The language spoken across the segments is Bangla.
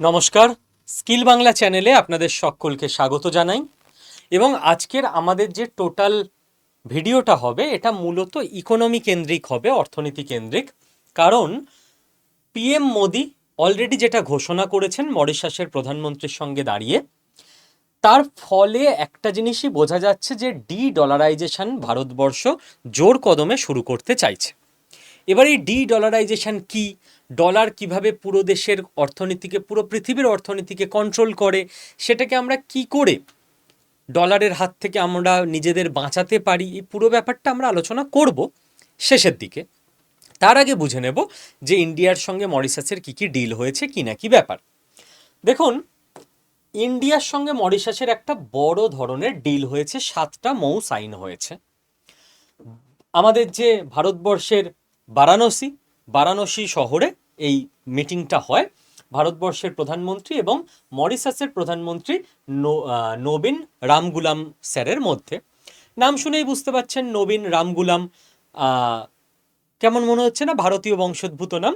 নমস্কার, স্কিল বাংলা চ্যানেলে আপনাদের সকলকে স্বাগত জানাই। এবং আজকের আমাদের যে টোটাল ভিডিওটা হবে, এটা মূলত ইকোনমি কেন্দ্রিক হবে, অর্থনীতি কেন্দ্রিক। কারণ পিএম মোদি অলরেডি যেটা ঘোষণা করেছেন মরিশাসের প্রধানমন্ত্রীর সঙ্গে দাঁড়িয়ে, তার ফলে একটা জিনিসই বোঝা যাচ্ছে যে ডি ডলারাইজেশন ভারতবর্ষ জোর কদমে শুরু করতে চাইছে। এবার এই ডি ডলারাইজেশন কি? ডলার কীভাবে পুরো দেশের অর্থনীতিকে, পুরো পৃথিবীর অর্থনীতিকে কন্ট্রোল করে, সেটাকে আমরা কি করে ডলারের হাত থেকে আমরা নিজেদের বাঁচাতে পারি, এই পুরো ব্যাপারটা আমরা আলোচনা করব শেষের দিকে। তার আগে বুঝে নেব যে ইন্ডিয়ার সঙ্গে মরিশাসের কি কি ডিল হয়েছে, কি না কি ব্যাপার। দেখুন, ইন্ডিয়ার সঙ্গে মরিশাসের একটা বড় ধরনের ডিল হয়েছে, সাতটা মৌ সাইন হয়েছে। আমাদের যে ভারতবর্ষের বারাণসী বারাণসী শহরে এই মিটিংটা হয়। ভারতবর্ষের প্রধানমন্ত্রী এবং মরিশাসের প্রধানমন্ত্রী নবীন রামগুলাম স্যারের মধ্যে। নাম শুনেই বুঝতে পারছেন নবীন রামগুলাম কেমন মনে হচ্ছে না ভারতীয় বংশোদ্ভূত নাম?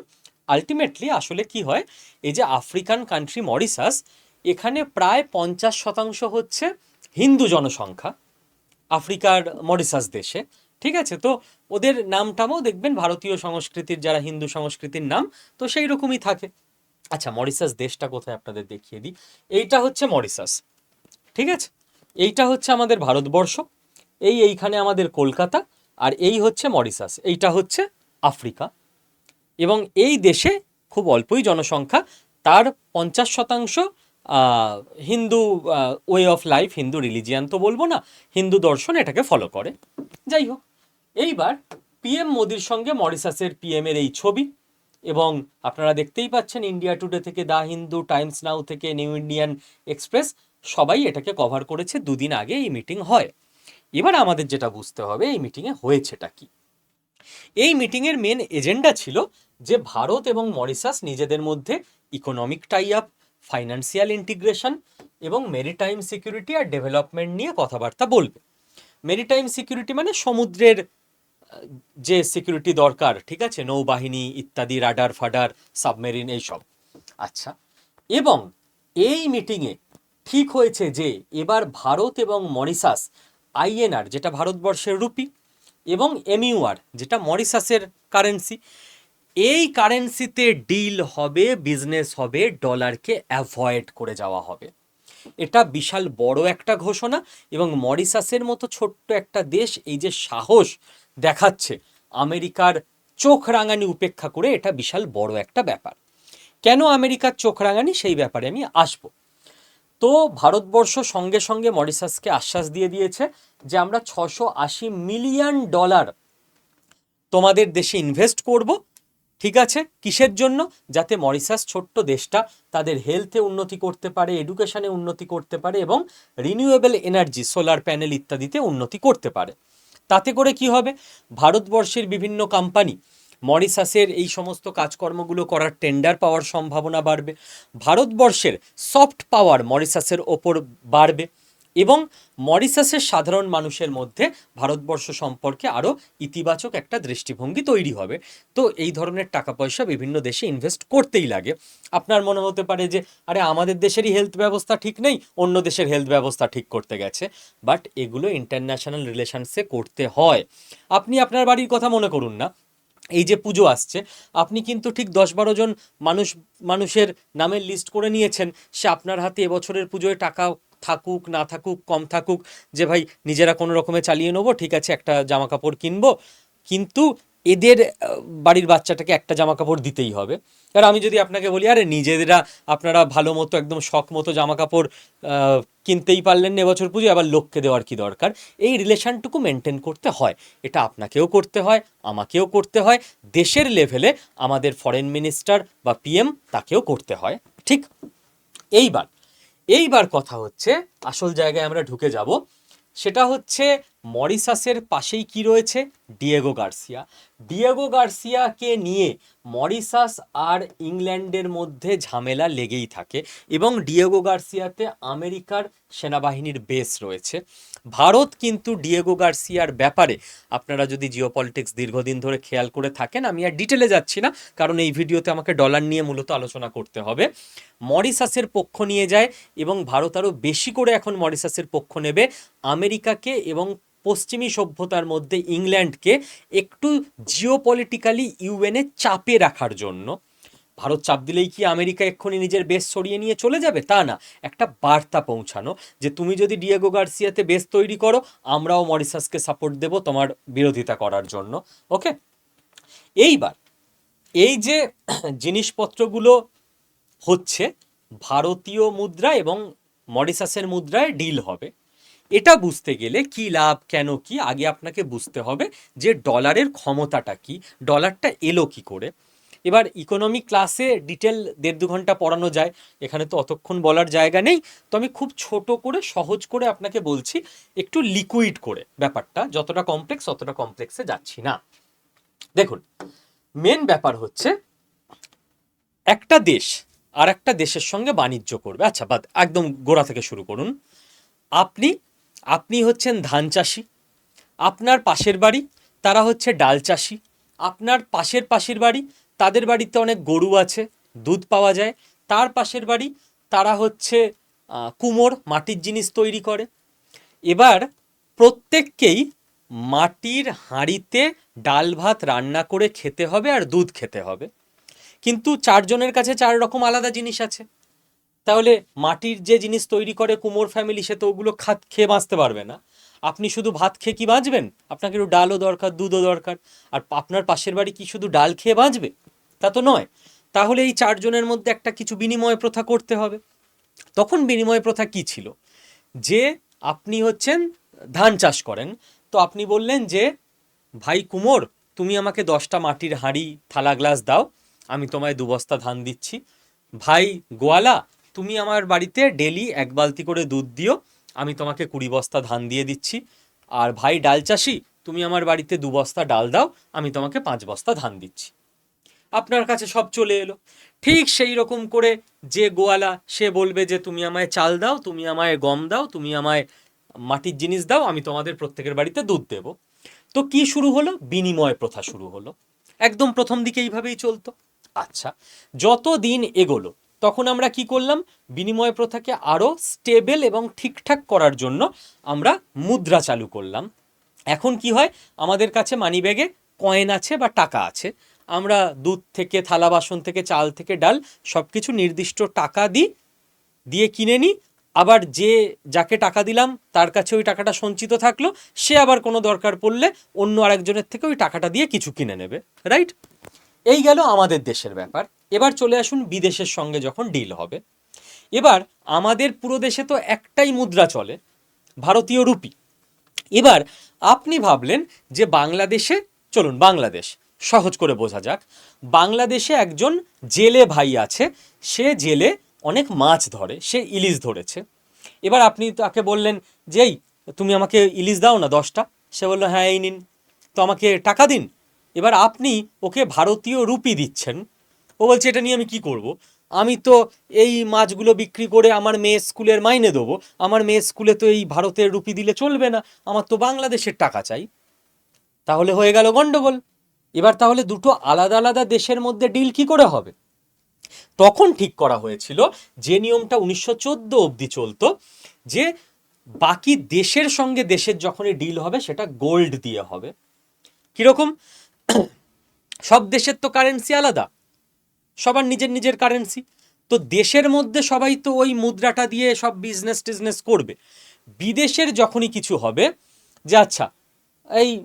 আলটিমেটলি আসলে কি হয়, এই যে আফ্রিকান কান্ট্রি মরিশাস, এখানে প্রায় পঞ্চাশ শতাংশ হচ্ছে হিন্দু জনসংখ্যা, আফ্রিকার মরিসাস দেশে। ঠিক আছে? তো ওদের নামটামও দেখবেন ভারতীয় সংস্কৃতির, যারা হিন্দু সংস্কৃতির নাম, তো সেই রকমই থাকে। আচ্ছা মরিসাস দেশটা কোথায় আপনাদের দেখিয়ে দিই? এইটা হচ্ছে মরিসাস ঠিক আছে? এইটা হচ্ছে আমাদের ভারতবর্ষ, এই এইখানে আমাদের কলকাতা, আর এই হচ্ছে মরিসাস এইটা হচ্ছে আফ্রিকা। এবং এই দেশে খুব অল্পই জনসংখ্যা, তার পঞ্চাশ শতাংশ Hindu way of life Hindu religion তো বলব না, হিন্দু দর্শন এটাকে ফলো করে। যাই হোক। এইবার পিএম মোদির সঙ্গে মরিসাসের পিএম এর এই ছবি এবং আপনারা দেখতেই পাচ্ছেন ইন্ডিয়া টুডে থেকে দা হিন্দু টাইমস নাও থেকে নিউ ইন্ডিয়ান এক্সপ্রেস সবাই এটাকে কভার করেছে দুদিন আগে এই মিটিং হয়। এবার আমাদের যেটা বুঝতে হবে এই মিটিংয়ে হয়েছেটা কি? এই মিটিংয়ের মেন এজেন্ডা ছিল যে ভারত এবং মরিসাস নিজেদের মধ্যে economic tie up financial integration এবং মেরিটাইম সিকিউরিটি আর ডেভেলপমেন্ট নিয়ে কথাবার্তা বলবে। মেরিটাইম সিকিউরিটি মানে সমুদ্রের যে সিকিউরিটি দরকার, ঠিক আছে? নৌবাহিনী ইত্যাদি, রাডার, ফাডার সাবমেরিন এইসব। আচ্ছা এবং এই মিটিংয়ে ঠিক হয়েছে যে এবার ভারত এবং মরিসাস আইএনআর যেটা ভারতবর্ষের রুপি, এবং এমইউআর যেটা মরিসাসের কারেন্সি এই কারেন্সিতে ডিল হবে বিজনেস হবে ডলারকে অ্যাভয়েড করে যাওয়া হবে। এটা বিশাল বড় একটা ঘোষণা, এবং মরিসাসের মতো ছোট্ট একটা দেশ, এই যে সাহস দেখাচ্ছে। আমেরিকার চোখ রাঙানি উপেক্ষা করে এটা বিশাল বড় একটা ব্যাপার। কেন আমেরিকার চোখ রাঙানি? সেই ব্যাপারে আমি আসব। তো ভারতবর্ষ সঙ্গে সঙ্গে মরিসাসকে আশ্বাস দিয়ে দিয়েছে যে আমরা ছশো আশি মিলিয়ন ডলার তোমাদের দেশে ইনভেস্ট করব। ঠিক আছে? কিসের জন্য? যাতে মরিসাস ছোট্ট দেশটা তাদের হেলথে উন্নতি করতে পারে, এডুকেশনে উন্নতি করতে পারে এবং রিনিউয়েবল এনার্জি সোলার প্যানেল ইত্যাদিতে উন্নতি করতে পারে। তাতে করে কি হবে? ভারতবর্ষের বিভিন্ন কোম্পানি মরিশাসের এই সমস্ত কাজকর্মগুলো করার টেন্ডার পাওয়ার সম্ভাবনা বাড়বে। ভারতবর্ষের সফট পাওয়ার মরিশাসের ওপর বাড়বে। এবং মরিসাসের সাধারণ মানুষের মধ্যে ভারতবর্ষ সম্পর্কে আরও ইতিবাচক একটা দৃষ্টিভঙ্গি তৈরি হবে। তো এই ধরনের টাকা পয়সা বিভিন্ন দেশে ইনভেস্ট করতেই লাগে। আপনার মনে হতে পারে যে, আরে আমাদের দেশেরই হেলথ ব্যবস্থা ঠিক নেই, অন্য দেশের হেলথ ব্যবস্থা ঠিক করতে গেছে। বাট এগুলো ইন্টারন্যাশনাল রিলেশনসে করতে হয়। আপনি আপনার বাড়ির কথা মনে করুন না। এই যে পুজো আসছে, আপনি কিন্তু ঠিক দশ বারো জন মানুষ, মানুষের নামের লিস্ট করে নিয়েছেন। সে আপনার হাতে এবছরের পুজোয় টাকা থাকুক, না থাকুক, কম থাকুক, যে ভাই নিজেরা কোনো রকমে চালিয়ে নেব, ঠিক আছে, একটা জামা কাপড় কিনবো। কিন্তু এদের বাড়ির বাচ্চাটাকে একটা জামা কাপড় দিতেই হবে। আর আমি যদি আপনাকে বলি, আরে নিজেরা আপনারা ভালো মতো, একদম শখ মতো জামা কাপড় কিনতেই পারলেন এবছর পুজো আবার লোককে দেওয়ার কি দরকার? এই রিলেশনটুকু মেনটেন করতে হয়। এটা আপনাকেও করতে হয়, আমাকেও করতে হয়, দেশের লেভেলে আমাদের ফরেন মিনিস্টার বা পিএম তাকেও করতে হয়। ঠিক এইবার এইবার কথা হচ্ছে, আসল জায়গায় আমরা ঢুকে যাব। সেটা হচ্ছে মরিসাসের পাশেই কি রয়েছে? Diego Garcia. ডিয়েগো গার্সিয়াকে নিয়ে মরিসাস আর ইংল্যান্ডের মধ্যে ঝামেলা লেগেই থাকে এবং ডিয়েগো গার্সিয়াতে আমেরিকার সেনাবাহিনীর বেস রয়েছে। ভারত কিন্তু ডিয়েগো গার্সিয়ার ব্যাপারে আপনারা যদি জিও পলিটিক্স দীর্ঘদিন ধরে খেয়াল করে থাকেন, আমি আর ডিটেলে যাচ্ছি না, কারণ এই ভিডিওতে আমাকে ডলার নিয়ে মূলত আলোচনা করতে হবে। মরিসাসের পক্ষ নিয়ে যায় এবং ভারত আরও বেশি করে এখন মরিসাসের পক্ষ নেবে। আমেরিকাকে এবং পশ্চিমী সভ্যতার মধ্যে ইংল্যান্ডকে একটু জিওপলিটিক্যালি ইউএনএ চাপে রাখার জন্য। ভারত চাপ দিলেই কি আমেরিকা এক্ষুনি নিজের বেশ সরিয়ে নিয়ে চলে যাবে? তা না। একটা বার্তা পৌঁছানো যে তুমি যদি ডিয়েগো গার্সিয়াতে বেস তৈরি করো, আমরাও মরিসাসকে সাপোর্ট দেব তোমার বিরোধিতা করার জন্য। ওকে এইবার এই যে জিনিসপত্রগুলো হচ্ছে, ভারতীয় মুদ্রা এবং মরিসাসের মুদ্রায় ডিল হবে। এটা বুঝতে গেলে কি লাভ, কেন কি, আগে আপনাকে বুঝতে হবে যে ডলারের ক্ষমতাটা কি ডলারটা এলো কি করে। এবার ইকোনমি ক্লাসে ডিটেল দেড় দু ঘণ্টা পড়ানো যায়, এখানে তো অতক্ষণ বলার জায়গা নেই, তো আমি খুব ছোট করে, সহজ করে আপনাকে বলছি, একটু লিকুইড করে ব্যাপারটা, যতটা কমপ্লেক্স অতটা কমপ্লেক্সে যাচ্ছি না। দেখুন মেন ব্যাপার হচ্ছে, একটা দেশ আর একটা দেশের সঙ্গে বাণিজ্য করবে। আচ্ছা বাদ, একদম গোড়া থেকে শুরু করুন। আপনি আপনি হচ্ছেন ধান চাষি, আপনার পাশের বাড়ি, তারা হচ্ছে ডাল চাষি, আপনার পাশের পাশের বাড়ি তাদের বাড়িতে অনেক গরু আছে, দুধ পাওয়া যায়। তার পাশের বাড়ি তারা হচ্ছে কুমোর, মাটির জিনিস তৈরি করে। এবার প্রত্যেককেই মাটির হাঁড়িতে ডাল ভাত রান্না করে খেতে হবে আর দুধ খেতে হবে। কিন্তু চারজনের কাছে চার রকম আলাদা জিনিস আছে। তাহলে মাটির যে জিনিস তৈরি করে কুমোর ফ্যামিলি সে তো ওগুলো খাত খেয়ে বাঁচতে পারবে না। আপনি শুধু ভাত খেয়ে কি বাঁচবেন? আপনাকে একটু ডালও দরকার, দুধও দরকার। আর আপনার পাশের বাড়ি কি শুধু ডাল খেয়ে বাঁচবে? তা তো নয়। তাহলে এই চারজনের মধ্যে একটা কিছু বিনিময় প্রথা করতে হবে। তখন বিনিময় প্রথা কি ছিল? যে আপনি হচ্ছেন, ধান চাষ করেন, তো আপনি বললেন যে, ভাই কুমোর, তুমি আমাকে দশটা মাটির হাঁড়ি, থালা গ্লাস দাও, আমি তোমায় দু বস্তা ধান দিচ্ছি। ভাই গোয়ালা, তুমি আমার বাড়িতে ডেলি এক বালতি করে দুধ দিও, আমি তোমাকে কুড়ি বস্তা ধান দিয়ে দিচ্ছি। আর ভাই ডাল চাষি, তুমি আমার বাড়িতে দু বস্তা ডাল দাও, আমি তোমাকে পাঁচ বস্তা ধান দিচ্ছি। আপনার কাছে সব চলে এলো। ঠিক সেই রকম করে যে গোয়ালা, সে বলবে যে, তুমি আমায় চাল দাও, তুমি আমায় গম দাও, তুমি আমায় মাটির জিনিস দাও, আমি তোমাদের প্রত্যেকের বাড়িতে দুধ দেব। তো কি শুরু হলো? বিনিময় প্রথা শুরু হলো। একদম প্রথম দিকে এইভাবেই চলতো। আচ্ছা যত দিন এগোলো, তখন আমরা কি করলাম? বিনিময় প্রথাকে আরও স্টেবল এবং ঠিকঠাক করার জন্য আমরা মুদ্রা চালু করলাম। এখন কি হয়? আমাদের কাছে মানিব্যাগে কয়েন আছে বা টাকা আছে। আমরা দুধ থেকে, থালা বাসন থেকে, চাল থেকে, ডাল সব কিছু নির্দিষ্ট টাকা দিই দিয়ে কিনে নিই আবার যে, যাকে টাকা দিলাম, তার কাছে ওই টাকাটা সঞ্চিত থাকল। সে আবার কোনো দরকার পড়লে অন্য আরেকজনের থেকে ওই টাকাটা দিয়ে কিছু কিনে নেবে। রাইট এই গেল আমাদের দেশের ব্যাপার। এবার চলে আসুন বিদেশের সঙ্গে যখন ডিল হবে। এবার আমাদের পুরো দেশে তো একটাই মুদ্রা চলে, ভারতীয় রুপি। এবার আপনি ভাবলেন যে বাংলাদেশে, চলুন বাংলাদেশ সহজ করে বোঝা যাক। বাংলাদেশে একজন জেলে ভাই আছে। সে জেলে অনেক মাছ ধরে, সে ইলিশ ধরেছে। এবার আপনি তাকে বললেন যে, এই, তুমি আমাকে ইলিশ দাও না দশটা? সে বলল হ্যাঁ এই নিন। তো আমাকে টাকা দিন। এবার আপনি ওকে ভারতীয় রুপি দিচ্ছেন। ও বলছে, এটা নিয়ে আমি কি করব? আমি তো এই মাছগুলো বিক্রি করে আমার মেয়ে স্কুলের মাইনে দেবো। আমার মেয়ে স্কুলে তো এই ভারতের রুপি দিলে চলবে না। আমার তো বাংলাদেশের টাকা চাই। তাহলে হয়ে গেল গন্ডগোল। এবার তাহলে দুটো আলাদা আলাদা দেশের মধ্যে ডিল কি করে হবে? তখন ঠিক করা হয়েছিল যে নিয়মটা উনিশশো চোদ্দ অবধি চলতো, যে বাকি দেশের সঙ্গে দেশের যখনই ডিল হবে সেটা গোল্ড দিয়ে হবে। কীরকম? সব দেশের তো কারেন্সি আলাদা, সবার নিজের নিজের কারেন্সি তো দেশের মধ্যে সবাই তো ওই মুদ্রাটা দিয়ে সব বিজনেস টিজনেস করবে। বিদেশের যখনই কিছু হবে, যে আচ্ছা এই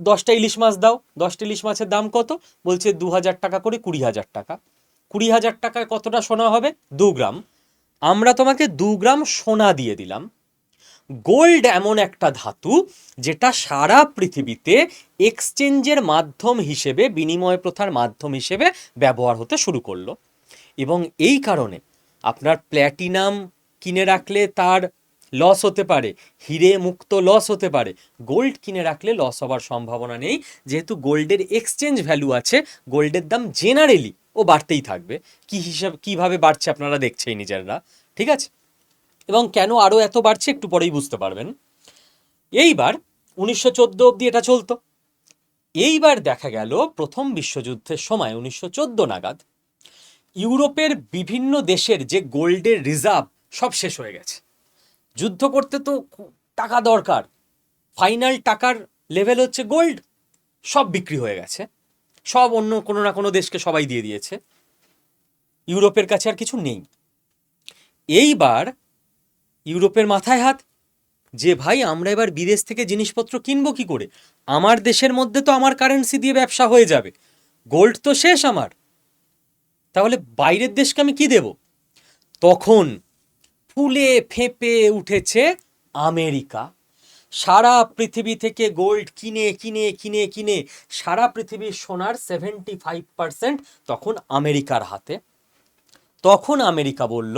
দশটা ইলিশ মাছ দাও। দশটা ইলিশ মাছের দাম কত? বলছে দু হাজার টাকা করে কুড়ি হাজার টাকা। কুড়ি হাজার টাকায় কতটা সোনা হবে? দু গ্রাম। আমরা তোমাকে দু গ্রাম সোনা দিয়ে দিলাম। গোল্ড এমন একটা ধাতু যেটা সারা পৃথিবীতে এক্সচেঞ্জের মাধ্যম হিসেবে, বিনিময় প্রথার মাধ্যম হিসেবে ব্যবহার হতে শুরু করল। এবং এই কারণে আপনার প্ল্যাটিনাম কিনে রাখলে তার লস হতে পারে, হিরে মুক্ত লস হতে পারে। গোল্ড কিনে রাখলে লস হওয়ার সম্ভাবনা নেই, যেহেতু গোল্ডের এক্সচেঞ্জ ভ্যালু আছে, গোল্ডের দাম জেনারেলি ও বাড়তেই থাকবে। কি হিসাব, কীভাবে বাড়ছে আপনারা দেখছেই নিজেরা ঠিক আছে? এবং কেন আরও এত বাড়ছে একটু পরেই বুঝতে পারবেন। এইবার উনিশশো চোদ্দ অবধি এটা চলতো। এইবার দেখা গেল প্রথম বিশ্বযুদ্ধের সময় উনিশশো চোদ্দ নাগাদ ইউরোপের বিভিন্ন দেশের যে গোল্ডের রিজার্ভ সব শেষ হয়ে গেছে। যুদ্ধ করতে তো টাকা দরকার। ফাইনাল টাকার লেভেল হচ্ছে গোল্ড সব বিক্রি হয়ে গেছে। সব অন্য কোনো না কোনো দেশকে সবাই দিয়ে দিয়েছে। ইউরোপের কাছে আর কিছু নেই। এইবার ইউরোপের মাথায় হাত যে, ভাই, আমরা এবার বিদেশ থেকে জিনিসপত্র কিনবো কি করে? আমার দেশের মধ্যে তো আমার কারেন্সি দিয়ে ব্যবসা হয়ে যাবে। গোল্ড তো শেষ আমার। তাহলে বাইরের দেশকে আমি কি দেব? তখন ফুলে ফেঁপে উঠেছে আমেরিকা। সারা পৃথিবী থেকে গোল্ড কিনে কিনে কিনে কিনে সারা পৃথিবীর সোনার সেভেন্টি ফাইভ পার্সেন্ট তখন আমেরিকার হাতে। তখন আমেরিকা বলল,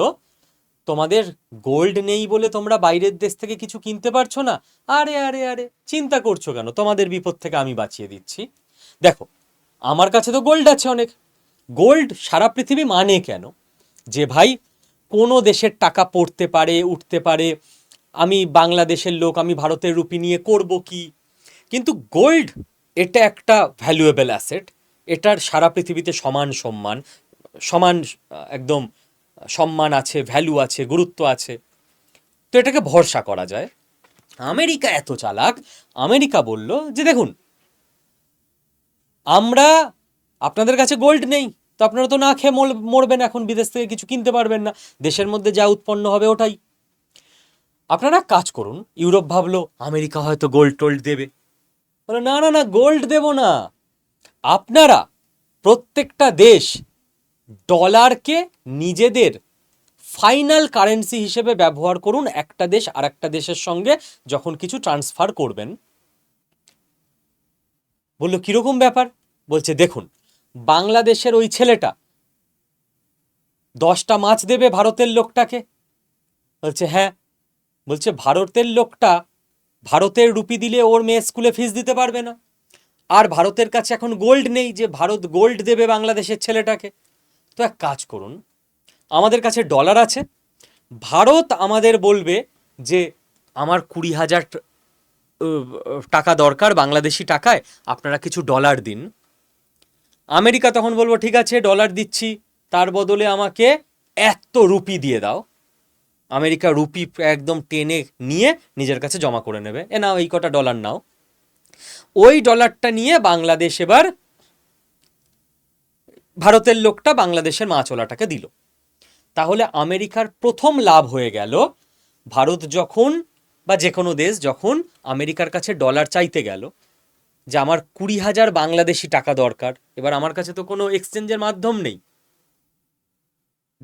তোমাদের গোল্ড নেই বলে তোমরা বাইরের দেশ থেকে কিছু কিনতে পারছ না? আরে আরে আরে, চিন্তা করছ কেন? তোমাদের বিপদ থেকে আমি বাঁচিয়ে দিচ্ছি। দেখো, আমার কাছে তো গোল্ড আছে অনেক। গোল্ড সারা পৃথিবী মানে কেন? যে ভাই কোনো দেশের টাকা পড়তে পারে, উঠতে পারে, আমি বাংলাদেশের লোক, আমি ভারতের রুপি নিয়ে করব কি? কিন্তু গোল্ড এটা একটা ভ্যালুয়েবল অ্যাসেট এটার সারা পৃথিবীতে সমান সম্মান, সমান, একদম, সম্মান আছে ভ্যালু আছে, গুরুত্ব আছে। তো এটাকে ভরসা করা যায়। আমেরিকা এত চালাক, আমেরিকা বলল যে দেখুন, আমরা আপনাদের কাছে গোল্ড নেই। তো আপনারা তো না খেয়ে মর- মরবেন এখন, বিদেশ থেকে কিছু কিনতে পারবেন না। দেশের মধ্যে যা উৎপন্ন হবে ওটাই। আপনারা কাজ করুন, ইউরোপ ভাবলো, আমেরিকা হয়তো গোল্ড টোল্ড দেবে। বলে, না না না গোল্ড দেব না। আপনারা প্রত্যেকটা দেশ ডলারকে নিজেদের ফাইনাল কারেন্সি হিসেবে ব্যবহার করুন, একটা দেশ আর একটা দেশের সঙ্গে যখন কিছু ট্রান্সফার করবেন। বলল, কীরকম ব্যাপার? বলছে, দেখুন বাংলাদেশের ওই ছেলেটা। দশটা মাছ দেবে ভারতের লোকটাকে। বলছে হ্যাঁ। বলছে, ভারতের লোকটা ভারতের রুপি দিলে ওর মেয়ে স্কুলে ফিস দিতে পারবে না। আর ভারতের কাছে এখন গোল্ড নেই যে ভারত গোল্ড দেবে বাংলাদেশের ছেলেটাকে। তো এক কাজ করুন, আমাদের কাছে ডলার আছে। ভারত আমাদের বলবে যে, আমার কুড়ি হাজার টাকা দরকার, বাংলাদেশি টাকায়, আপনারা কিছু ডলার দিন। আমেরিকা তখন বলব, ঠিক আছে ডলার দিচ্ছি, তার বদলে আমাকে এত রুপি দিয়ে দাও। আমেরিকা রুপি একদম টেনে নিয়ে নিজের কাছে জমা করে নেবে। এ নাও, এই কটা ডলার নাও। ওই ডলারটা নিয়ে বাংলাদেশ এবার ভারতের লোকটা বাংলাদেশের মা মাছওয়ালাটাকে দিল। তাহলে আমেরিকার প্রথম লাভ হয়ে গেল, ভারত যখন বা যে কোনো দেশ যখন আমেরিকার কাছে ডলার চাইতে গেল যে আমার কুড়ি হাজার বাংলাদেশি টাকা দরকার। এবার আমার কাছে তো কোনো এক্সচেঞ্জের মাধ্যম নেই।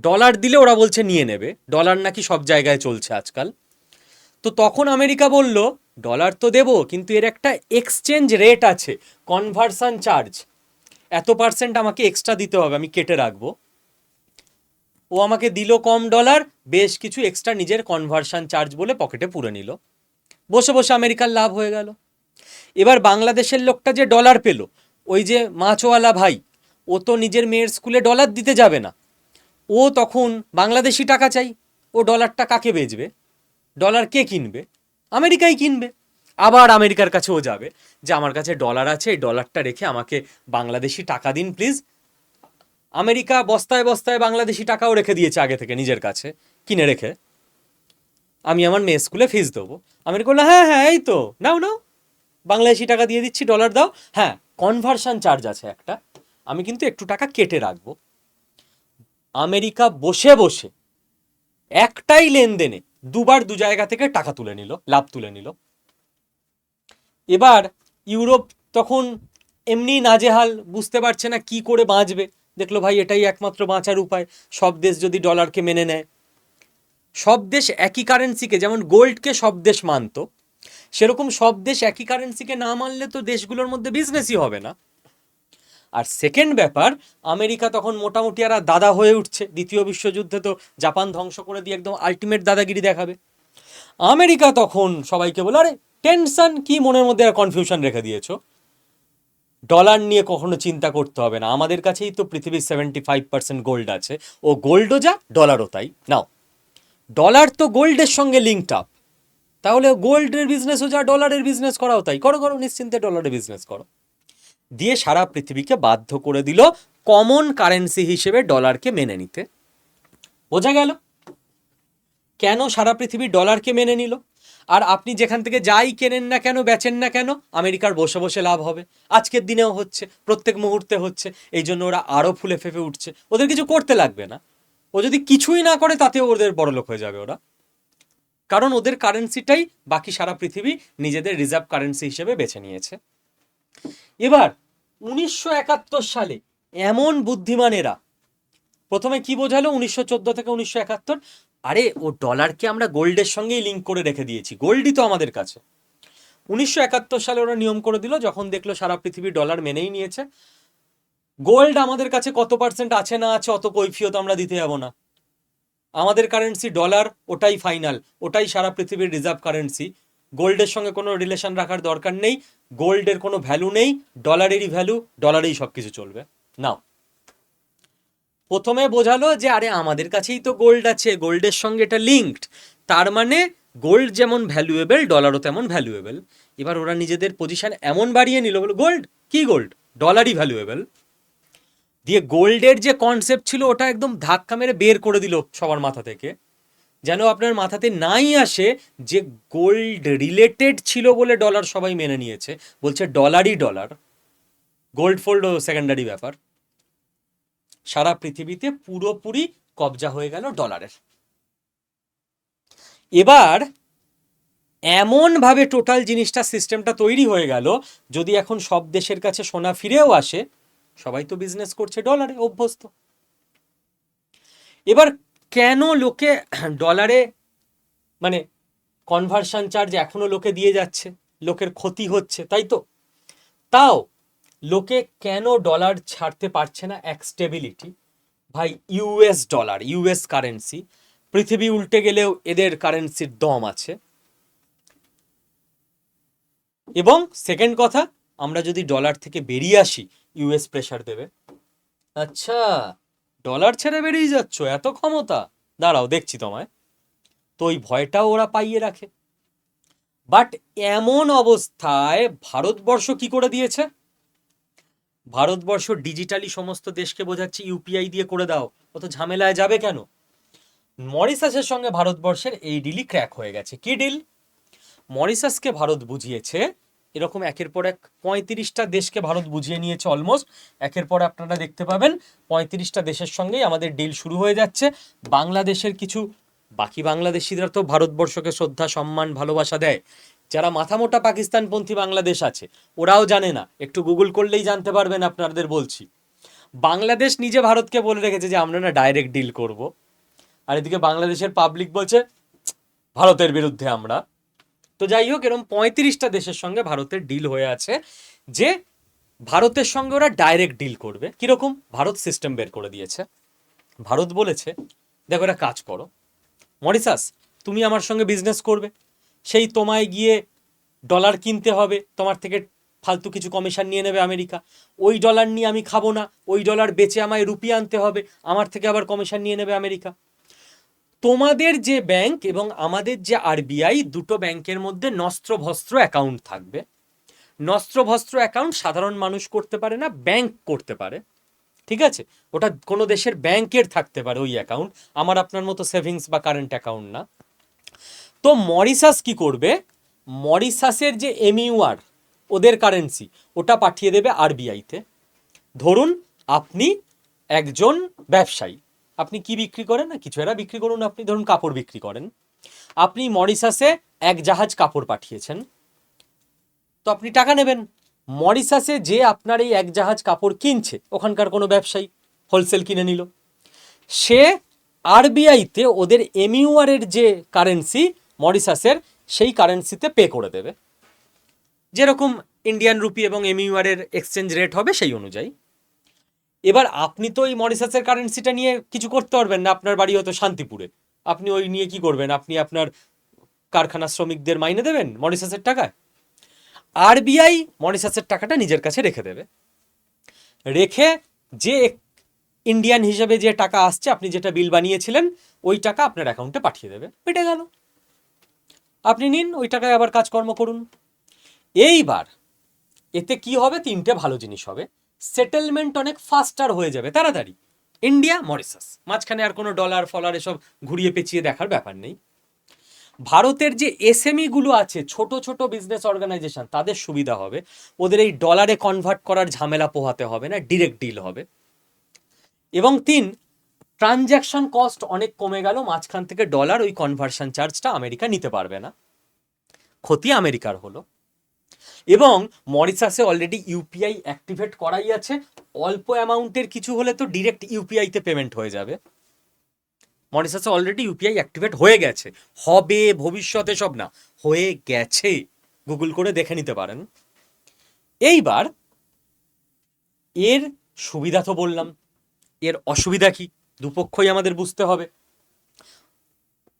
ডলার দিলে ওরা বলছে নিয়ে নেবে। ডলার নাকি সব জায়গায় চলছে আজকাল। তো তখন আমেরিকা বলল ডলার তো দেবো, কিন্তু এর একটা এক্সচেঞ্জ রেট আছে কনভার্সান চার্জ এত পার্সেন্ট আমাকে এক্সট্রা দিতে হবে, আমি কেটে রাখব। ও আমাকে দিল কম ডলার বেশ কিছু এক্সট্রা নিজের কনভার্সান চার্জ বলে পকেটে পুরে নিল। বসে বসে আমেরিকার লাভ হয়ে গেল। এবার বাংলাদেশের লোকটা যে ডলার পেল, ওই যে মাছওয়ালা ভাই, ও তো নিজের মেয়ের স্কুলে ডলার দিতে যাবে না। ও তখন বাংলাদেশি টাকা চাই, ও ডলারটা কাকে বেচবে? ডলার কে কিনবে? আমেরিকাই কিনবে। আবার আমেরিকার কাছে ও যাবে যে, আমার কাছে ডলার আছে, এই ডলারটা রেখে আমাকে বাংলাদেশি টাকা দিন প্লিজ আমেরিকা বস্তায় বস্তায় বাংলাদেশি টাকাও রেখে দিয়েছে আগে থেকে নিজের কাছে, কিনে রেখে। আমি আমার মেয়ে স্কুলে ফিস দেবো। আমেরিকা বলল হ্যাঁ হ্যাঁ এই তো, নাও নাও। বাংলাদেশি টাকা দিয়ে দিচ্ছি ডলার দাও। হ্যাঁ কনভার্সন চার্জ আছে একটা। আমি কিন্তু একটু টাকা কেটে রাখব। আমেরিকা বসে বসে একটাই লেনদেনে দুবার দু জায়গা থেকে টাকা তুলে নিল, লাভ তুলে নিল। এবার ইউরোপ তখন এমনি নাজেহাল, বুঝতে পারছে না কি করে বাঁচবে। দেখল ভাই, এটাই একমাত্র বাঁচার উপায়। সব দেশ যদি ডলারকে মেনে নেয়। সব দেশ একই কারেন্সিকে যেমন গোল্ডকে সব দেশ মানতো। সেরকম সব দেশ একই কারেন্সিকে না মানলে তো দেশগুলোর মধ্যে বিজনেসই হবে না। আর সেকেন্ড ব্যাপার, আমেরিকা তখন মোটামুটি আর দাদা হয়ে উঠছে। দ্বিতীয় বিশ্বযুদ্ধে তো জাপান ধ্বংস করে দিয়ে একদম আলটিমেট দাদাগিরি দেখাবে। আমেরিকা তখন সবাইকে বলে, আরে, টেনশন, কি মনের মধ্যে আর কনফিউশন রেখে দিয়েছ? ডলার নিয়ে কখনো চিন্তা করতে হবে না। আমাদের কাছেই তো পৃথিবীর সেভেন্টি ফাইভ পার্সেন্ট গোল্ড আছে। ও গোল্ডও যা ডলারও তাই। নাও। ডলার তো গোল্ডের সঙ্গে লিঙ্কড আপ তাহলে গোল্ডের বিজনেস বিজনেসও যা ডলারের বিজনেস করাও তাই। করো করো, নিশ্চিন্তে ডলারের বিজনেস করো। দিয়ে সারা পৃথিবীকে বাধ্য করে দিল কমন কারেন্সি হিসেবে ডলারকে মেনে নিতে। বোঝা গেল? কেন সারা পৃথিবী ডলারকে মেনে নিল? আর আপনি যেখান থেকে যাই কেনেন না কেন, বেচেন না কেন, আমেরিকার বসে বসে লাভ হবে। আজকের দিনেও হচ্ছে, প্রত্যেক মুহূর্তে হচ্ছে, এই জন্য ওরা আরও ফুলে ফেপে উঠছে। ওদের কিছু করতে লাগবে না। ও যদি কিছুই না করে, তাতেও ওদের বড়লোক হয়ে যাবে ওরা। কারণ ওদের কারেন্সিটাই বাকি সারা পৃথিবী নিজেদের রিজার্ভ কারেন্সি হিসেবে বেছে নিয়েছে। এবার উনিশশো একাত্তর সালে এমন বুদ্ধিমানেরা, প্রথমে কি বোঝালো উনিশশো চোদ্দ থেকে উনিশশো একাত্তর? আরে, ও ডলারকে আমরা গোল্ডের সঙ্গেই লিঙ্ক করে রেখে দিয়েছি গোল্ডই তো আমাদের কাছে। উনিশশো একাত্তর সালে ওরা নিয়ম করে দিল, যখন দেখল সারা পৃথিবী ডলার মেনেই নিয়েছে। গোল্ড আমাদের কাছে কত পার্সেন্ট আছে না আছে অত কৈফিয়ত আমরা দিতে যাব না। আমাদের কারেন্সি ডলার ওটাই ফাইনাল ওটাই সারা পৃথিবীর রিজার্ভ কারেন্সি গোল্ডের সঙ্গে কোনো রিলেশন রাখার দরকার নেই গোল্ডের কোনো ভ্যালু নেই ডলারেরই ভ্যালু ডলারেই সব কিছু চলবে। নাও প্রথমে বোঝালো যে, আরে আমাদের কাছেই তো গোল্ড আছে গোল্ডের সঙ্গে এটা লিঙ্কড তার মানে গোল্ড যেমন ভ্যালুয়েবল ডলারও তেমন ভ্যালুয়েবল এবার ওরা নিজেদের পজিশন এমন বাড়িয়ে নিল, বলো গোল্ড কি গোল্ড ডলারই ভ্যালুয়েবল দিয়ে গোল্ডের যে কনসেপ্ট ছিল, ওটা একদম ধাক্কা মেরে বের করে দিল সবার মাথা থেকে। যেন আপনার মাথাতে নাই আসে যে গোল্ড রিলেটেড ছিল বলে ডলার সবাই মেনে নিয়েছে। বলছে ডলারই ডলার গোল্ড ফোল্ড সেকেন্ডারি ব্যাপার। সারা পৃথিবীতে পুরোপুরি কবজা হয়ে গেল ডলারের এবার এমনভাবে টোটাল জিনিসটা সিস্টেমটা তৈরি হয়ে গেল, যদি এখন সব দেশের কাছে সোনা ফিরেও আসে সবাই তো বিজনেস করছে ডলারে অভ্যস্ত। এবার কেন লোকে ডলারে মানে কনভার্সন চার্জ এখনও লোকে দিয়ে যাচ্ছে, লোকের ক্ষতি হচ্ছে, তাই তো? তাও লোকে কেন ডলার ছাড়তে পারছে না এক স্টেবিলিটি ভাই ইউএস ডলার ইউএস কারেন্সি পৃথিবী উল্টে গেলেও এদের কারেন্সির দম আছে। এবং সেকেন্ড কথা, আমরা যদি ডলার থেকে বেরিয়ে আসি ইউএস প্রেশার দেবে। আচ্ছা ডলার ছেড়ে বেরিয়ে যাচ্ছ, এত ক্ষমতা। দাঁড়াও, দেখছি তোমায়। তো ওই ভয়টাও ওরা পাইয়ে রাখে। বাট এমন অবস্থায় ভারতবর্ষ কি করে দিয়েছে? ভারতবর্ষ ডিজিটালি সমস্ত দেশকে বোঝাচ্ছে ইউপিআই দিয়ে করে দাও। অত ঝামেলায় যাবে কেন? মরিসাসের সঙ্গে ভারতবর্ষের এই ডিলই ক্র্যাক হয়ে গেছে। কি ডিল মরিসাসকে ভারত বুঝিয়েছে এরকম একের পর এক পঁয়ত্রিশটা দেশকে ভারত বুঝিয়ে নিয়েছে অলমোস্ট একের পর আপনারা দেখতে পাবেন পঁয়ত্রিশটা দেশের সঙ্গেই আমাদের ডিল শুরু হয়ে যাচ্ছে। বাংলাদেশের কিছু, বাকি বাংলাদেশিরা তো ভারতবর্ষকে শ্রদ্ধা, সম্মান, ভালোবাসা দেয়। যারা মাথামোটা পাকিস্তানপন্থী বাংলাদেশ আছে, ওরাও জানে না। একটু গুগল করলেই জানতে পারবেন আপনাদের বলছি। বাংলাদেশ নিজে ভারতকে বলে রেখেছে যে, আমরা না ডাইরেক্ট ডিল করব। আর এদিকে বাংলাদেশের পাবলিক বলছে, ভারতের বিরুদ্ধে আমরা। তো যাই হোক এরকম পঁয়ত্রিশটা দেশের সঙ্গে ভারতের ডিল হয়ে আছে যে ভারতের সঙ্গে ওরা ডাইরেক্ট ডিল করবে। কীরকম? ভারত সিস্টেম বের করে দিয়েছে। ভারত বলেছে, দেখো, একটা কাজ করো। মরিসাস তুমি আমার সঙ্গে বিজনেস করবে। সেই তোমায় গিয়ে ডলার কিনতে হবে। তোমার থেকে ফালতু কিছু কমিশন নিয়ে নেবে আমেরিকা। ওই ডলার নিয়ে আমি খাব না। ওই ডলার বেচে আমায় রুপি আনতে হবে। আমার থেকে আবার কমিশন নিয়ে নেবে আমেরিকা। তোমাদের যে ব্যাংক এবং আমাদের যে আরবিআই দুটো ব্যাংকের মধ্যে নস্ত্র ভস্ত্র অ্যাকাউন্ট থাকবে। নস্ত্র ভস্ত্র অ্যাকাউন্ট সাধারণ মানুষ করতে পারে না ব্যাংক করতে পারে। ঠিক আছে? ওটা কোনো দেশের ব্যাংকের থাকতে পারে ওই অ্যাকাউন্ট আমার আপনার মতো সেভিংস বা কারেন্ট অ্যাকাউন্ট না। তো মরিসাস কি করবে? মরিসাসের যে এমইউআর ওদের কারেন্সি ওটা পাঠিয়ে দেবে আরবিআইতে। ধরুন, আপনি একজন ব্যবসায়ী। আপনি কি বিক্রি করেন? না, কিছু এরা বিক্রি করুন। আপনি ধরুন কাপড় বিক্রি করেন। আপনি মরিসাসে এক জাহাজ কাপড় পাঠিয়েছেন। তো আপনি টাকা নেবেন। মরিসাসে যে আপনার এই এক জাহাজ কাপড় কিনছে, ওখানকার কোনো ব্যবসায়ী হোলসেল কিনে নিল। সে আরবিআইতে ওদের এমইউআর এর যে কারেন্সি মরিসাসের সেই কারেন্সিতে পে করে দেবে। যেরকম ইন্ডিয়ান রুপি এবং এমইউআর এর এক্সচেঞ্জ রেট হবে সেই অনুযায়ী। এবার আপনি তো এই মরিসাসের কারেন্সিটা নিয়ে কিছু করতে পারবেন না, আপনার বাড়ি হয়তো শান্তিপুরে। আপনি ওই নিয়ে কি করবেন? আপনি আপনার কারখানা শ্রমিকদের মাইনে দেবেন মরিসাসের টাকায়? আরবিআই মরিসাসের টাকাটা নিজের কাছে রেখে দেবে। রেখে যে ইন্ডিয়ান হিসেবে যে টাকা আসছে, আপনি যেটা বিল বানিয়েছিলেন, ওই টাকা আপনার অ্যাকাউন্টে পাঠিয়ে দেবে। পেটে গেল। আপনি নিন, ওই টাকায় আবার কাজকর্ম করুন। এইবার এতে কি হবে? তিনটে ভালো জিনিস হবে। সেটেলমেন্ট অনেক ফাস্টার হয়ে যাবে। তাড়াতাড়ি। ইন্ডিয়া মরিসাস মাঝখানে আর কোনো ডলার ফলার এসব ঘুরিয়ে পেঁচিয়ে দেখার ব্যাপার নেই। ভারতের যে এসএমই গুলো আছে, ছোট ছোট বিজনেস অর্গানাইজেশন তাদের সুবিধা হবে। ওদের এই ডলারে কনভার্ট করার ঝামেলা পোহাতে হবে না ডিরেক্ট ডিল হবে। এবং তিন ট্রানজ্যাকশন কস্ট অনেক কমে গেল, মাঝখান থেকে ডলার ওই কনভার্সন চার্জটা আমেরিকা নিতে পারবে না। ক্ষতি আমেরিকার হলো। এবং মরিসাসে অলরেডি ইউপিআই অ্যাক্টিভেট করাই আছে। অল্প অ্যামাউন্টের কিছু হলে তো ডিরেক্ট ইউপিআইতে পেমেন্ট হয়ে যাবে। মরিসাসে অলরেডি ইউপিআই অ্যাক্টিভেট হয়ে গেছে। হবে, ভবিষ্যতে সব না, হয়ে গেছে। গুগল করে দেখে নিতে পারেন। এইবার এর সুবিধা তো বললাম। এর অসুবিধা কি? দুপক্ষই আমাদের বুঝতে হবে।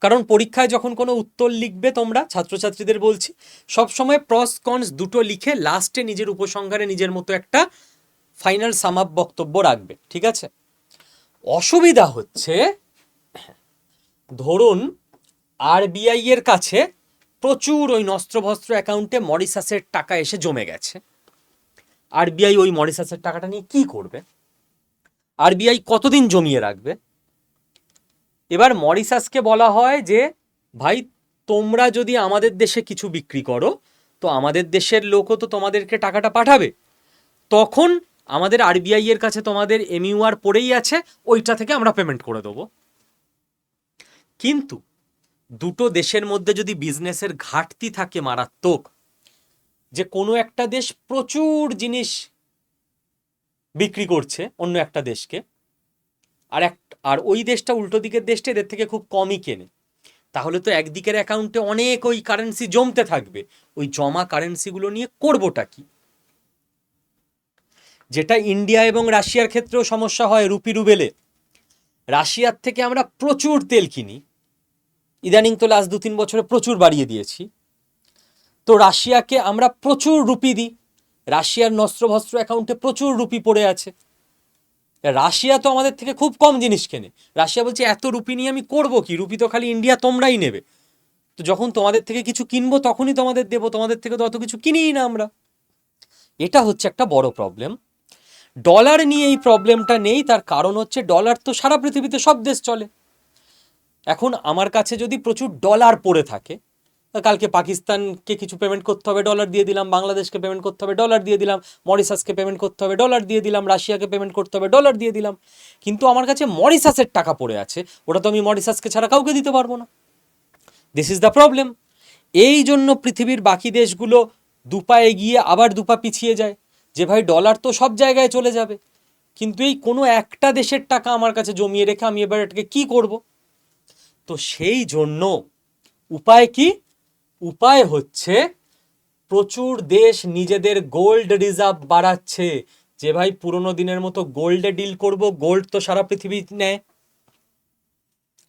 কারণ পরীক্ষায় যখন কোনো উত্তর লিখবে তোমরা, ছাত্রছাত্রীদের বলছি সবসময় প্রস কনস দুটো লিখে লাস্টে নিজের উপসংহারে নিজের মতো একটা ফাইনাল সামাপ বক্তব্য রাখবে, ঠিক আছে? অসুবিধা হচ্ছে, ধরুন আরবিআই এর কাছে প্রচুর ওই নস্ত্রভস্ত্র অ্যাকাউন্টে মরিসাসের টাকা এসে জমে গেছে। আরবিআই ওই মরিসাসের টাকাটা নিয়ে কি করবে? আরবিআই কতদিন জমিয়ে রাখবে? এবার মরিসাসকে বলা হয় যে, ভাই, তোমরা যদি আমাদের দেশে কিছু বিক্রি করো, তো আমাদের দেশের লোকও তো তোমাদেরকে টাকাটা পাঠাবে। তখন আমাদের আরবিআই এর কাছে তোমাদের এমইউআর পড়েই আছে, ওইটা থেকে আমরা পেমেন্ট করে দেবো। কিন্তু দুটো দেশের মধ্যে যদি বিজনেসের ঘাটতি থাকে মারাত্মক, যে কোনো একটা দেশ প্রচুর জিনিস বিক্রি করছে অন্য একটা দেশকে আর এক, আর ওই দেশটা উল্টো দিকের দেশটা এদের থেকে খুব কমই কেনে। তাহলে তো একদিকের অ্যাকাউন্টে অনেক ওই কারেন্সি জমতে থাকবে। ওই জমা কারেন্সিগুলো নিয়ে করবোটা কি? যেটা ইন্ডিয়া এবং রাশিয়ার ক্ষেত্রেও সমস্যা হয় রুপি রুবেলে। রাশিয়ার থেকে আমরা প্রচুর তেল কিনি। ইদানিং তো লাস্ট দু তিন বছরে প্রচুর বাড়িয়ে দিয়েছি। তো রাশিয়াকে আমরা প্রচুর রুপি দিই। রাশিয়ার নস্ত্রভস্ত্র অ্যাকাউন্টে প্রচুর রুপি পড়ে আছে। রাশিয়া তো আমাদের থেকে খুব কম জিনিস কেনে। রাশিয়া বলছে, এত রুপি নিয়ে আমি করব কি? রুপি তো খালি ইন্ডিয়া তোমরাই নেবে। তো যখন তোমাদের থেকে কিছু কিনবো, তখনই তোমাদের দেবো, তোমাদের থেকে তো অত কিছু কিনিই না আমরা। এটা হচ্ছে একটা বড় প্রবলেম ডলার নিয়ে এই প্রবলেমটা নেই, তার কারণ হচ্ছে ডলার তো সারা পৃথিবীতে সব দেশ চলে। এখন আমার কাছে যদি প্রচুর ডলার পড়ে থাকে কালকে পাকিস্তানকে কিছু পেমেন্ট করতে হবে ডলার দিয়ে দিলাম, বাংলাদেশকে পেমেন্ট করতে হবে ডলার দিয়ে দিলাম, মরিশাসকে পেমেন্ট করতে হবে ডলার দিয়ে দিলাম, রাশিয়াকে পেমেন্ট করতে হবে ডলার দিয়ে দিলাম। কিন্তু আমার কাছে মরিশাসের টাকা পড়ে আছে, ওটা তো আমি মরিশাসকে ছাড়া কাউকে দিতে পারব না। দিস ইজ দ্য প্রবলেম এই জন্য পৃথিবীর বাকি দেশগুলো দুপা এগিয়ে আবার দুপা পিছিয়ে যায়, যে ভাই ডলার তো সব জায়গায় চলে যাবে। কিন্তু এই কোনো একটা দেশের টাকা আমার কাছে জমিয়ে রেখে আমি এবার এটাকে কী করব? তো সেই জন্য উপায় কি? উপায় হচ্ছে প্রচুর দেশ নিজেদের গোল্ড রিজার্ভ বাড়াচ্ছে। যে ভাই পুরোনো দিনের মতো গোল্ডে ডিল করব গোল্ড তো সারা পৃথিবী নেয়।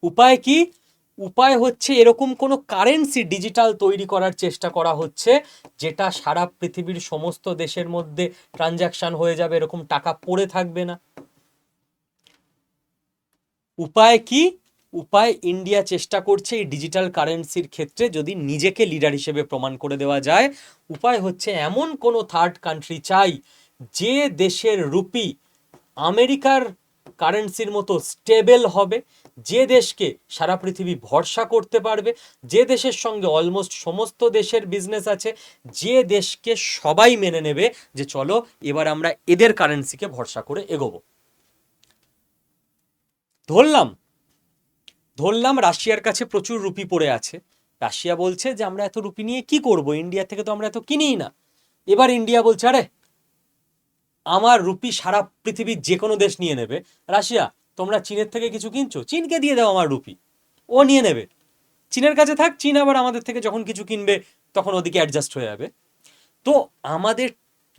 উপায় কি? উপায় হচ্ছে এরকম কোনো কারেন্সি ডিজিটাল তৈরি করার চেষ্টা করা হচ্ছে, যেটা সারা পৃথিবীর সমস্ত দেশের মধ্যে ট্রানজ্যাকশন হয়ে যাবে, এরকম টাকা পড়ে থাকবে না। উপায় কি? উপায় ইন্ডিয়া চেষ্টা করছে এই ডিজিটাল কারেন্সির ক্ষেত্রে যদি নিজেকে লিডার হিসেবে প্রমাণ করে দেওয়া যায়। উপায় হচ্ছে এমন কোনো থার্ড কান্ট্রি চাই যে দেশের রুপি আমেরিকার কারেন্সির মতো স্টেবল হবে, যে দেশকে সারা পৃথিবী ভরসা করতে পারবে, যে দেশের সঙ্গে অলমোস্ট সমস্ত দেশের বিজনেস আছে, যে দেশকে সবাই মেনে নেবে যে চলো এবার আমরা এদের কারেন্সিকে ভরসা করে এগোবো। ধরলাম ধরলাম রাশিয়ার কাছে প্রচুর রুপি পড়ে আছে। রাশিয়া বলছে যে, আমরা এত রুপি নিয়ে কি করব? ইন্ডিয়া থেকে তো আমরা এত কিনিই না। এবার ইন্ডিয়া বলছে, আরে, আমার রুপি সারা পৃথিবীর যে কোনো দেশ নিয়ে নেবে। রাশিয়া, তোমরা চীনের থেকে কিছু কিনছো? চীনকে দিয়ে দাও আমার রুপি। ও নিয়ে নেবে। চীনের কাছে থাক, চীন আবার আমাদের থেকে যখন কিছু কিনবে, তখন ওদিকে অ্যাডজাস্ট হয়ে যাবে। তো আমাদের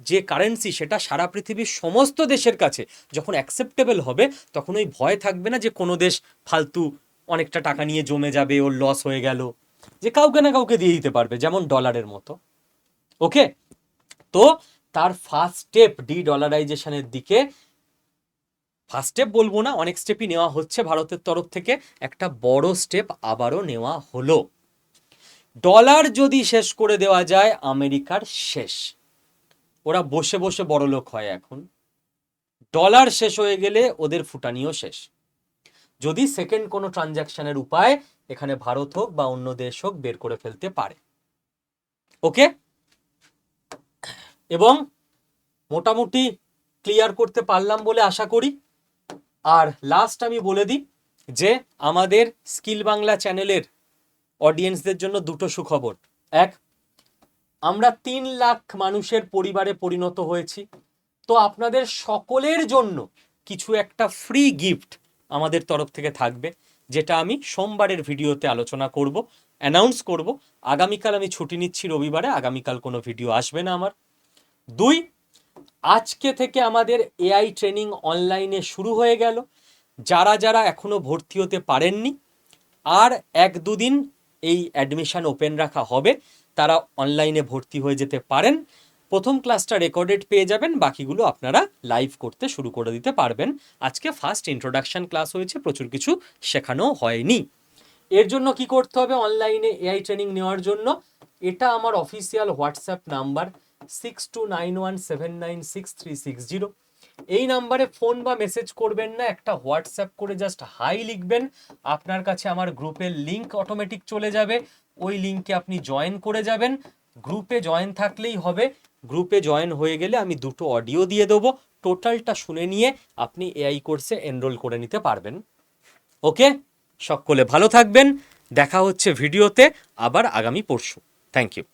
যে কারেন্সি সেটা সারা পৃথিবীর সমস্ত দেশের কাছে যখন অ্যাকসেপ্টেবল হবে, তখন ওই ভয় থাকবে না যে, কোনো দেশ ফালতু অনেকটা টাকা নিয়ে জমে যাবে, ওর লস হয়ে গেল। যে কাউকে না কাউকে দিয়ে দিতে পারবে, যেমন ডলারের মতো। ওকে তো তার ফার্স্ট স্টেপ ডি ডলারাইজেশনের দিকে ফার্স্ট স্টেপ বলব না, অনেক স্টেপই নেওয়া হচ্ছে ভারতের তরফ থেকে। একটা বড় স্টেপ আবারও নেওয়া হলো। ডলার যদি শেষ করে দেওয়া যায়, আমেরিকার শেষ। ওরা বসে বসে বড়লোক হয় এখন। ডলার শেষ হয়ে গেলে ওদের ফুটানিও শেষ। যদি সেকেন্ড কোনো ট্রানজ্যাকশনের উপায় এখানে ভারত হোক বা অন্য দেশ হোক বের করে ফেলতে পারে। ওকে এবং মোটামুটি ক্লিয়ার করতে পারলাম বলে আশা করি। আর লাস্ট আমি বলে দিই যে আমাদের স্কিল বাংলা চ্যানেলের অডিয়েন্সদের জন্য দুটো সুখবর। এক, আমরা তিন লাখ মানুষের পরিবারে পরিণত হয়েছি। তো আপনাদের সকলের জন্য কিছু একটা ফ্রি গিফট আমাদের তরফ থেকে থাকবে, যেটা আমি সোমবারের ভিডিওতে আলোচনা করব অ্যানাউন্স করব। আগামীকাল আমি ছুটি নিচ্ছি রবিবারে, আগামীকাল কোনো ভিডিও আসবে না আমার। দুই, আজকে থেকে আমাদের এআই ট্রেনিং অনলাইনে শুরু হয়ে গেল। যারা যারা এখনও ভর্তি হতে পারেননি, আর এক দুদিন এই অ্যাডমিশান ওপেন রাখা হবে, তারা অনলাইনে ভর্তি হয়ে যেতে পারেন। প্রথম ক্লাসটা রেকর্ডেড পেয়ে যাবেন, বাকিগুলো আপনারা লাইভ করতে শুরু করে দিতে পারবেন। আজকে ফার্স্ট ইন্ট্রোডাকশন ক্লাস হয়েছে, প্রচুর কিছু শেখানো হয়নি। এর জন্য কি করতে হবে? অনলাইনে এআই ট্রেনিং নেওয়ার জন্য। এটা আমার official WhatsApp number six two nine one seven nine six three six zero এই নাম্বারে ফোন বা মেসেজ করবেন না, একটা হোয়াটসঅ্যাপ করে জাস্ট হাই লিখবেন। আপনার কাছে আমার গ্রুপের লিংক অটোমেটিক চলে যাবে। ওই লিঙ্কে আপনি জয়েন করে যাবেন। গ্রুপে জয়েন থাকলেই হবে। গ্রুপে জয়েন হয়ে গেলে আমি দুটো অডিও দিয়ে দেবো। টোটালটা শুনে নিয়ে আপনি এআই কোর্সে এনরোল করে নিতে পারবেন। ওকে সকলে ভালো থাকবেন। দেখা হচ্ছে ভিডিওতে আবার আগামী পরশু। Thank you